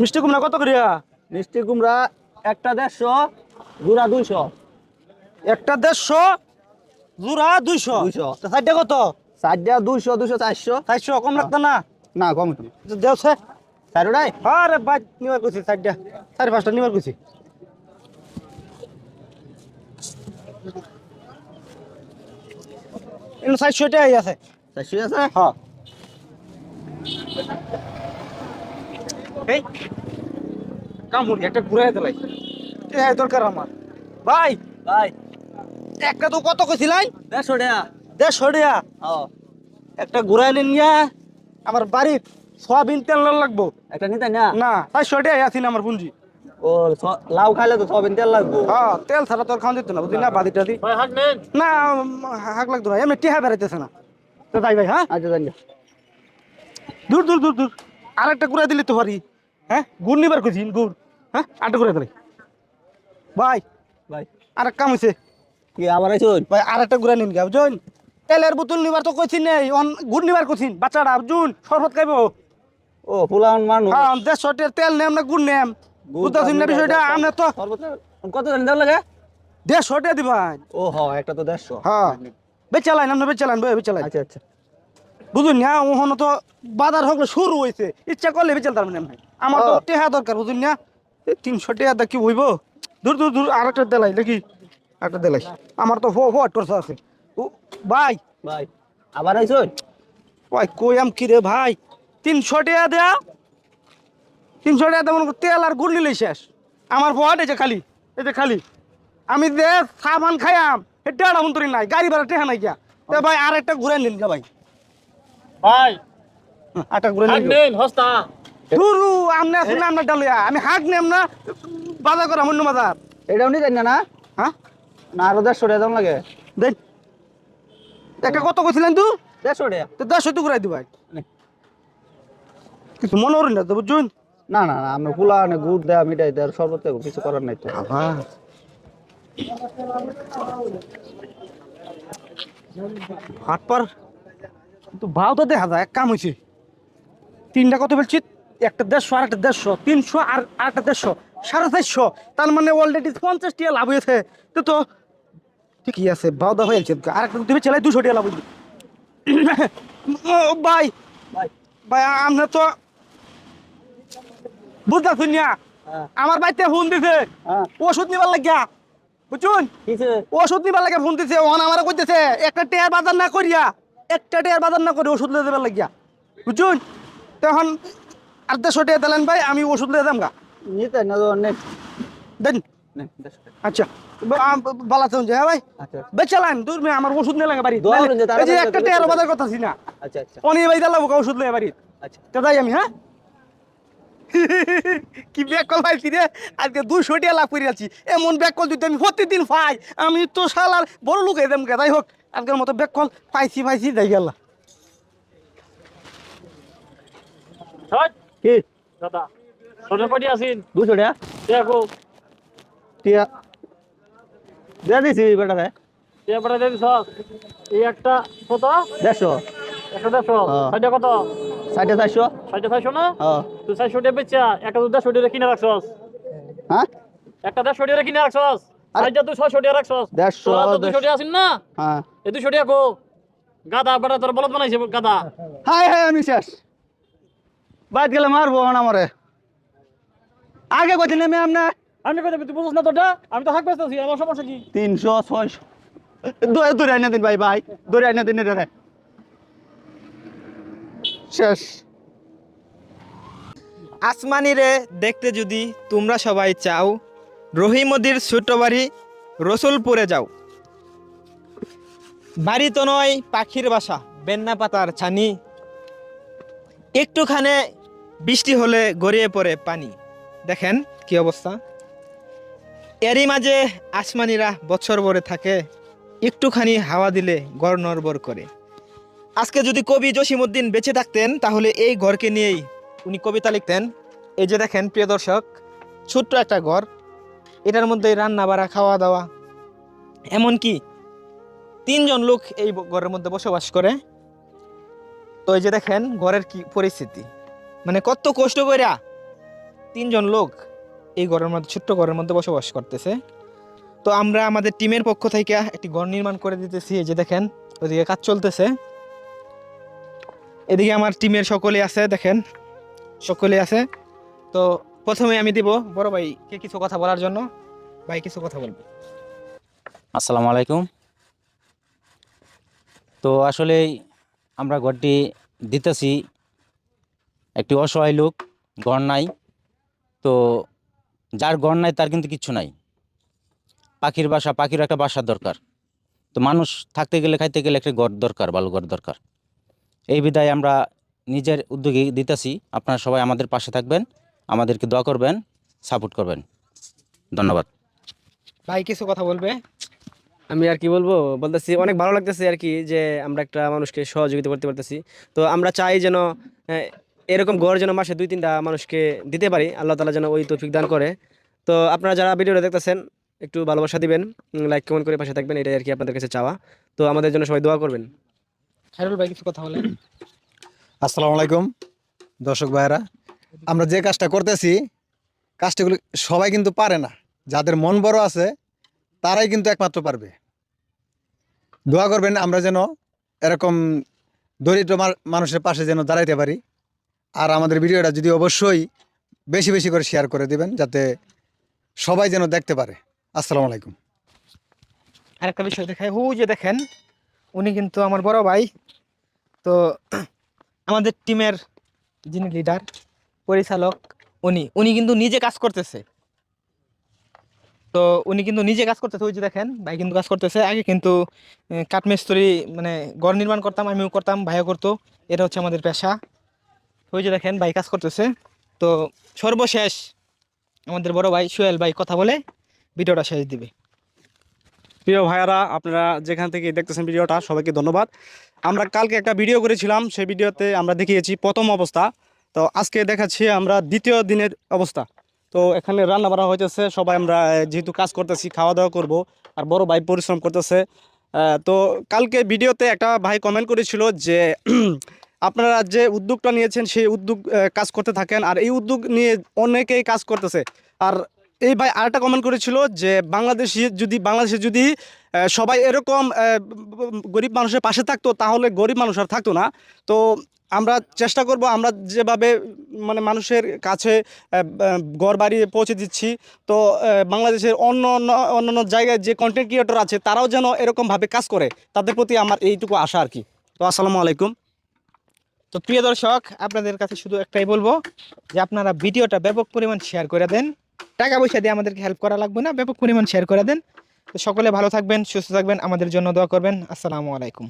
মিষ্টি কুমড়া কত করিয়া? মিষ্টি কুমড়া একটা দেড়শো গুড়া দুইশো। একটা দেড়শো জোড়া দুইশো। দুইশো। চারটা কত? চারটা দুইশো দুইশো চারশো। চারশো কম লাগতো না? না কম দেওছে চারোটাই আরে বাইক নিবার করছি চারটা চারি পাঁচটা নিবার করছি এনে চারশোটাই আছে। চারশো আছে? হ্যাঁ। এই কামড়ি একটা ঘুরাই দিলাই এই দরকার আমার। ভাই ভাই। একটা তো কত কইছিলাই? দেড়শো টাকা। দেড়শো টাকা? ও একটা ঘুরাই নিন নিয়া আমার বাড়ির সয়াবিন তেল লাগবো। একটা নিতে না? না চারশো টাকাই আছি না আমার পুঞ্জি ও লাউ খাইলে তো সবিন তেল লাগবো। হ্যাঁ তেল ছাড়া তোর খাওয়া দিত না বুঝলি না বাদি টাদি। না উম, হাক লাগতো না এমনি টেহা বেড়াইতেছে না। তো তাই ভাই হ্যাঁ? আচ্ছা জানি দূর দূর দূর দূর। আর একটা ঘুরাই দিলি তো পারি হ্যাঁ? গুড় নিবার গুড় হ্যাঁ? দিলি। ভাই ভাই। আর এক কাম হয়েছে কি আবার ভাই নিন গা বুঝুন তেলের বোতল নিবার তো কইছি নেই অন গুড় নিবার কইছিন বাচ্চাটা বুঝুন শরবত খাইবো। ও ফুলান মানুষ। হ্যাঁ দেড়শো তেল নেম না গুড় নেম। বুঝতেছেন না বিষয়টা? আমরা তো কত জানি দেওয়া লাগে? দেড়শো টাকা দিবাই ও হ একটা তো দেড়শো। হ্যাঁ। বেচালাইন আমরা বেচালাইন ভাই বেচালাইন আচ্ছা আচ্ছা। বুঝুন না ওখানে তো বাজার হকলে শুরু হয়েছে। ইচ্ছা করলে আমার তো ও। টেহা দরকার বুঝুন না। তিনশো টাকা কি হইব? দূর দূর দূর আর একটা দেলাই নাকি? একটা দেলাই। আমার তো ফো ফো আছে। ও ভাই। ভাই আবার আইসুন ভাই কই আম কি রে ভাই? তিনশো টাকা দেয়া। তিনশো টাকা তেমন তেল আর গুড় নিলেই শেষ। আমার এই যে খালি এই যে খালি। আমি যে সাবান খাইয়াম এটা মন্তরি নাই গাড়ি ভাড়া টেহা নাই গিয়া। তে ভাই আর একটা ঘুরে নিন গা ভাই। ভাই আটা ঘুরে নিন হস্তা। দুরু আমনে আসলে আমরা ডালিয়া। আমি হাক নেম না বাজার করা অন্য বাজার। এটাও নিতে না না? হ্যাঁ না আরও দেড়শো টাকা দাম লাগে। দেন। একটা কত কইছিলেন তুই দেড়শো টাকা। তো দশ তো ঘুরাই দিবাই। কিছু মনে করেন না তো বুঝুন না না না, আমরা ফুলা আনে, গুড় দেয়া, মিঠাই দেয়, শরবত দেবো, কিছু করার নাই তো। আবার হাট পার তো ভাও তো দেখা যায়, এক কাম হয়েছে তিনটা কত বলছি একটা দেড়শো আর একটা দেড়শো, তিনশো, আর আর একটা দেড়শো, সাড়ে চারশো। তার মানে অলরেডি পঞ্চাশ টিয়া লাভ হয়েছে। তো তো, ঠিকই আছে ভাও দা হয়েছে। আর একটা তুমি চালাই দুশো টিয়া লাভ হয়েছে ভাই ভাই ভাই, আমরা তো বুঝতে শুনিয়া হ্যাঁ। আমার বাড়িতে ফোন দিছে। হ্যাঁ। ওষুধ নিবার লাগিয়া। বুঝুন ওষুধ নিবার লাগে ফোন দিছে। ওন আমার কইতেছে একটা টেয়ার বাজার না করিয়া একটা টেয়ার বাজার না করে ওষুধ লিয়ে দেবার লাগিয়া। বুঝুন তখন আর দেড়শো টাকা দিলেন ভাই আমি ওষুধ লিয়ে দাম গা নিতে না দেন। আচ্ছা। বালা হ্যাঁ ভাই? আচ্ছা। বেচালান দূর মে আমার ওষুধ নিয়ে লাগে বাড়ি। দোয়া করেন যে তারা এই যে বাজার একটা করতে টেয়ার বাজার কথা না আচ্ছা আচ্ছা। অনেক ভাই দালাবো ওষুধ লিয়ে বাড়ি। আচ্ছা। যাই আমি হ্যাঁ? কি ব্যাগ কল পাইছি রে? আজকে দুশো টাকা লাভ করে আছি। এমন ব্যাগ কল দিতে আমি প্রতিদিন পাই আমি তো শালার বড় লোক এদাম গে। যাই হোক আজকের মতো ব্যাগ কল পাইছি পাইছি যাই গেল। কি? দাদা সোনার পাটি দুশো দেখো টিয়া? দিয়ে দিছি এই একটা কত? দেড়শো। একটা দেড়শো। সাইডে চারশো সাইডে চারশো না? তুই চারশো টাকা বেচা একটা তুই দেড়শো টাকা কিনে রাখছস। হ্যাঁ? একটা দেড়শো টাকা কিনে রাখছস। আরে- সাইডে তুই ছয়শো টাকা রাখছস। দেড়শো, দুশো। টাকা আসিন না? হ্যাঁ। এই দুশো টাকা কো। গাদা বেটা তোর বলদ বানাইছে গাদা। হাই হাই আমি শেষ। বাইত গেলে মারবো এখন আমারে। আগে কইতে নেমে আপনি আমি তুই বুঝছ না তোটা আমি তো হাক বেচতেছি আমার সমস্যা কি? দিন ভাই ভাই। দৌড়ে আইনা দিন রে। শেষ। আসমানিরে দেখতে যদি তোমরা সবাই চাও, রহিমদির ছোট বাড়ি রসুলপুরে যাও। বাড়ি তো নয়, পাখির বাসা, বেন্না পাতার ছানি। একটুখানে বৃষ্টি হলে গড়িয়ে পড়ে পানি। দেখেন কি অবস্থা। এরই মাঝে আসমানিরা বছর ভরে থাকে, একটুখানি হাওয়া দিলে গড় নড়বড় করে। আজকে যদি কবি জসিমউদ্দিন বেঁচে থাকতেন, তাহলে এই ঘরকে নিয়েই উনি কবিতা লিখতেন। এই যে দেখেন, প্রিয় দর্শক, ছোট্ট একটা ঘর। এটার মধ্যে রান্না বাড়া খাওয়া দাওয়া এমনকি তিনজন লোক এই ঘরের মধ্যে বসবাস করে। তো এই যে দেখেন, ঘরের কি পরিস্থিতি। মানে কত কষ্ট কইরা তিনজন লোক এই ঘরের মধ্যে, ছোট্ট ঘরের মধ্যে বসবাস করতেছে। তো আমরা আমাদের টিমের পক্ষ থেকে একটি ঘর নির্মাণ করে দিতেছি। এই যে দেখেন, ওদিকে কাজ চলতেছে। এদিকে আমার টিমের সকলে আছে, দেখেন, সকলে আছে। তো প্রথমে আমি দিব, বড় ভাইকে কিছু কথা বলার জন্য? ভাই, কিছু কথা বলবে। আসসালামু আলাইকুম। তো আসলে আমরা ঘরটি দিতেছি একটি অসহায় লোক, ঘর নাই। তো যার ঘর নাই, তার কিন্তু কিচ্ছু নাই। পাখির বাসা, পাখির একটা বাসার দরকার। তো মানুষ থাকতে গেলে, খাইতে গেলে একটা ঘর দরকার, ভালো ঘর দরকার। এই বিদায় আমরা নিজের উদ্যোগে দিতেছি। আপনারা সবাই আমাদের পাশে থাকবেন আমাদেরকে দোয়া করবেন সাপোর্ট করবেন। ধন্যবাদ। ভাই কিছু কথা বলবে? আমি আর কি বলব? বলতেছি অনেক ভালো লাগতেছে আর কি যে আমরা একটা মানুষকে সহযোগিতা করতে পারতেছি। তো আমরা চাই যেন এরকম ঘর যেন মাসে দুই তিনটা মানুষকে দিতে পারি। আল্লাহ তালা যেন ওই তৌফিক দান করে। তো আপনারা যারা ভিডিওটা দেখতেছেন একটু ভালোবাসা দিবেন লাইক কমেন্ট করে পাশে থাকবেন এটাই আর কি আপনাদের কাছে চাওয়া। তো আমাদের জন্য সবাই দোয়া করবেন। খায়রুল ভাই কিছু কথা বলেন। আসসালামু আলাইকুম দর্শক ভাইরা আমরা যে কাজটা করতেছি কাজটাগুলো সবাই কিন্তু পারে না। যাদের মন বড় আছে তারাই কিন্তু একমাত্র পারবে। দোয়া করবেন আমরা যেন এরকম দরিদ্র মানুষের পাশে যেন দাঁড়াইতে পারি। আর আমাদের ভিডিওটা যদি অবশ্যই বেশি বেশি করে শেয়ার করে দিবেন যাতে সবাই যেন দেখতে পারে। আসসালামু আলাইকুম। আরেকটা বিষয় দেখায় হু যে দেখেন উনি কিন্তু আমার বড় ভাই। তো আমাদের টিমের যিনি লিডার পরিচালক, উনি উনি কিন্তু নিজে কাজ করতেছে। তো উনি কিন্তু নিজে কাজ করতেছে, ওই যে দেখেন, ভাই কিন্তু কাজ করতেছে। আগে কিন্তু কাঠমিস্ত্রি মানে ঘর নির্মাণ করতাম, আমিও করতাম, ভাইও করতো। এটা হচ্ছে আমাদের পেশা। ওই যে দেখেন, ভাই কাজ করতেছে। তো সর্বশেষ আমাদের বড় ভাই সোহেল ভাই কথা বলে ভিডিওটা শেষ দিবে। প্রিয় ভাইয়ারা, আপনারা যেখান থেকে দেখতেছেন ভিডিওটা, সবাইকে ধন্যবাদ। আমরা কালকে একটা ভিডিও করেছিলাম, সেই ভিডিওতে আমরা দেখিয়েছি প্রথম অবস্থা। তো আজকে দেখাচ্ছি আমরা দ্বিতীয় দিনের অবস্থা। তো এখানে রান্না বাড়া হইতেছে, সবাই আমরা যেহেতু কাজ করতেছি খাওয়া দাওয়া করব, আর বড় ভাই পরিশ্রম করতেছে। তো কালকে ভিডিওতে একটা ভাই কমেন্ট করেছিল যে, আপনারা যে উদ্যোগটা নিয়েছেন, সেই উদ্যোগ কাজ করতে থাকেন, আর এই উদ্যোগ নিয়ে অনেকেই কাজ করতেছে। আর এই ভাই আরেকটা কমেন্ট করেছিল যে বাংলাদেশি যদি, বাংলাদেশে যদি সবাই এরকম গরিব মানুষের পাশে থাকতো, তাহলে গরিব মানুষ আর থাকতো না। তো আমরা চেষ্টা করব, আমরা যেভাবে মানে মানুষের কাছে ঘর বাড়ি পৌঁছে দিচ্ছি। তো বাংলাদেশের অন্য অন্য অন্য জায়গায় যে কন্টেন্ট ক্রিয়েটর আছে, তারাও যেন এরকমভাবে কাজ করে, তাদের প্রতি আমার এইটুকু আশা আর কি। তো আসসালামু আলাইকুম। তো প্রিয় দর্শক, আপনাদের কাছে শুধু একটাই বলব যে আপনারা ভিডিওটা ব্যাপক পরিমাণ শেয়ার করে দেন। টাকা পয়সা দিয়ে আমাদেরকে হেল্প করা লাগবে না। ব্যাপক পরিমাণ শেয়ার করে দেন। তো সকলে ভালো থাকবেন, সুস্থ থাকবেন। আমাদের জন্য দোয়া করবেন। আসসালামু আলাইকুম।